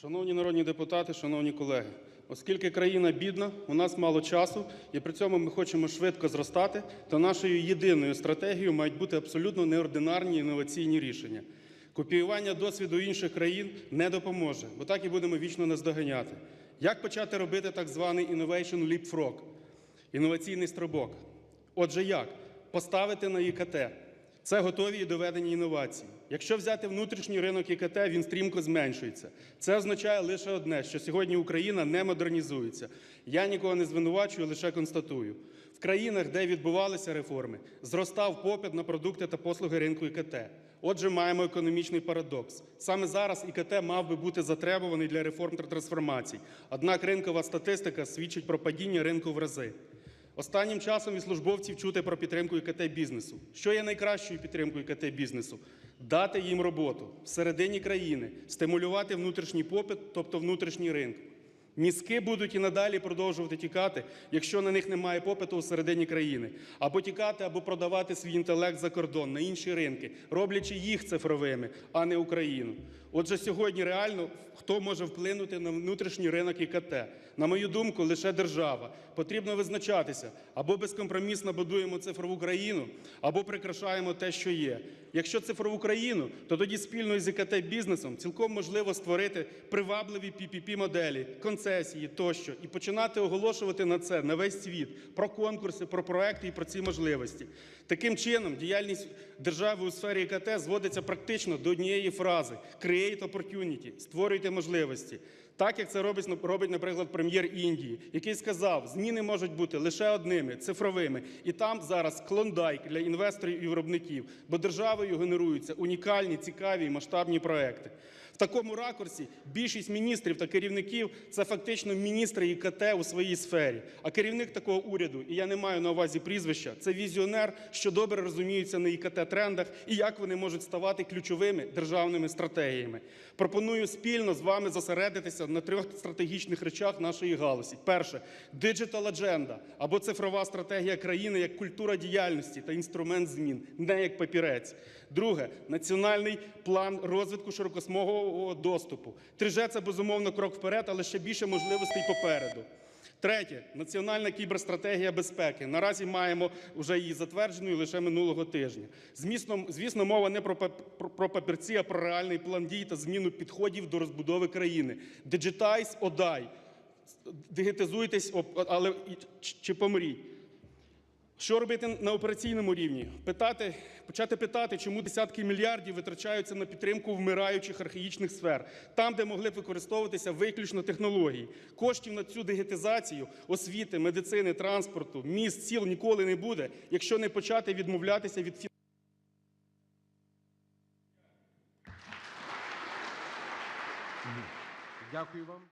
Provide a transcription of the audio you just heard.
Шановні народні депутати, шановні колеги, оскільки країна бідна, у нас мало часу, і при цьому ми хочемо швидко зростати, то нашою єдиною стратегією мають бути абсолютно неординарні інноваційні рішення. Копіювання досвіду інших країн не допоможе, бо так і будемо вічно наздоганяти. Як почати робити так званий innovation leapfrog – інноваційний стрибок? Отже, як? Поставити на ІКТ. Це готові і доведені інновації. Якщо взяти внутрішній ринок ІКТ, він стрімко зменшується. Це означає лише одне, що сьогодні Україна не модернізується. Я нікого не звинувачую, лише констатую. В країнах, де відбувалися реформи, зростав попит на продукти та послуги ринку ІКТ. Отже, маємо економічний парадокс. Саме зараз ІКТ мав би бути затребуваний для реформ та трансформацій. Однак ринкова статистика свідчить про падіння ринку в рази. Останнім часом від службовців чути про підтримку ІКТ-бізнесу. Що є найкращою підтримкою ІКТ-бізнесу? Дати їм роботу всередині країни, стимулювати внутрішній попит, тобто внутрішній ринок. Мізки будуть і надалі продовжувати тікати, якщо на них немає попиту у середині країни, або тікати, або продавати свій інтелект за кордон на інші ринки, роблячи їх цифровими, а не Україну. Отже, сьогодні реально хто може вплинути на внутрішній ринок ІКТ? На мою думку, лише держава. Потрібно визначатися або безкомпромісно будуємо цифрову країну, або прикрашаємо те, що є. Якщо цифрову країну, то тоді спільно із ІКТ-бізнесом цілком можливо створити привабливі PPP-моделі, концесії тощо і починати оголошувати на це на весь світ про конкурси, про проекти і про ці можливості. Таким чином, діяльність держави у сфері ІКТ зводиться практично до однієї фрази «create opportunity» – створюйте можливості. Так, як це робить, робить, наприклад, прем'єр Індії, який сказав, зміни можуть бути лише одними цифровими, і там зараз клондайк для інвесторів і виробників, бо державою генеруються унікальні, цікаві і масштабні проекти. В такому ракурсі більшість міністрів та керівників це фактично міністри ІКТ у своїй сфері. А керівник такого уряду, і я не маю на увазі прізвища, це візіонер, що добре розуміється на ІКТ-трендах і як вони можуть ставати ключовими державними стратегіями. Пропоную спільно з вами зосередитися на трьох стратегічних речах нашої галузі. Перше диджитал адженда або цифрова стратегія країни як культура діяльності та інструмент змін, не як папірець. Друге національний план розвитку широкосмугового доступу. 3G – це безумовно крок вперед, але ще більше можливостей попереду. Третє національна кіберстратегія безпеки. Наразі маємо вже її затвердженою лише минулого тижня. Змісно, звісно, мова не про, про, папірці, а про реальний план дій та зміну підходів до розбудови країни. Digitize – одай. Дигітизуйтесь, але чи помріть. Що робити на операційному рівні? Питати, почати питати, чому десятки мільярдів витрачаються на підтримку вмираючих архаїчних сфер, там, де могли б використовуватися виключно технології. Коштів на цю дигітизацію освіти, медицини, транспорту, міст, сіл ніколи не буде, якщо не почати відмовлятися від Дякую вам.